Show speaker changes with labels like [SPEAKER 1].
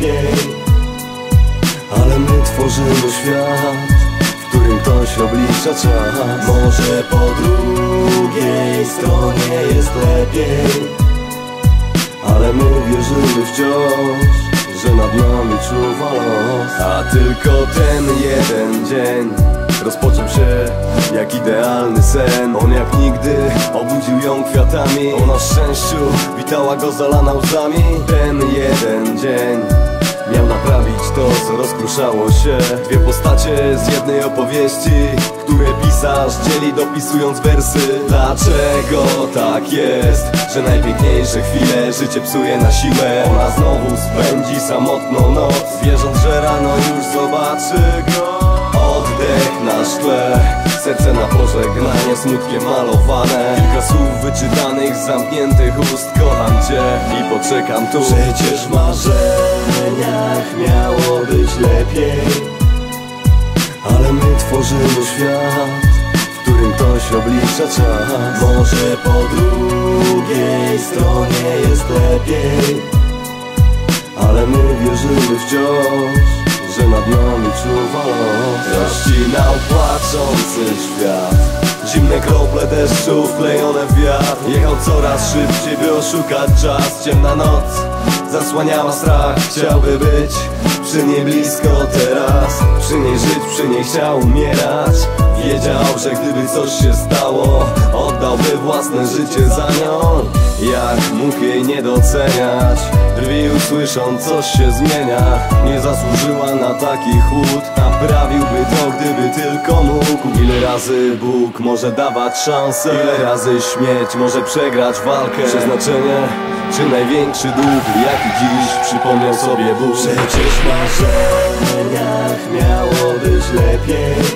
[SPEAKER 1] lepiej. Ale my tworzymy świat W którym ktoś oblicza czas. Może po drugiej stronie jest lepiej. Ale my wierzymy wciąż że nad nami czuwa los. A tylko ten jeden dzień Rozpoczął się jak idealny sen. On jak nigdy obudził ją kwiatami. Ona szczęściu witała go zalana łzami. Ten jeden dzień Miał naprawić to, co rozkruszało się. Dwie postacie z jednej opowieści Które pisarz dzieli dopisując wersy. Dlaczego tak jest, że najpiękniejsze chwile Życie psuje na siłę? Ona znowu spędzi samotną noc Wierząc, że rano już zobaczy go Oddech na szkle. Serce na pożegnanie smutkiem malowane. Kilka słów wyczytanych z zamkniętych ust Kocham cię i poczekam tu. Przecież w marzeniach miało być lepiej Ale my tworzymy świat W którym ktoś oblicza czas. Może po drugiej stronie jest lepiej Ale my wierzymy wciąż że nad nami czuwa los Rozcinał płaczący świat. Zimne krople deszczu wklejone w wiatr. Jechał coraz szybciej, by oszukać czas. Ciemna noc zasłaniała strach. Chciałby być przy niej blisko teraz. Przy niej żyć, przy niej chciał umierać Wiedział, że gdyby coś się stało Oddałby własne życie za nią. Jak mógł jej nie doceniać? Drwi usłyszą, coś się zmienia. Nie zasłużyła na taki chłód Naprawiłby to, gdyby tylko mógł. Ile razy Bóg może dawać szansę? Ile razy śmierć może przegrać walkę? Przeznaczenie czy największy dług, jaki dziś przypomniał sobie Bóg? Przecież marzeniach miało być lepiej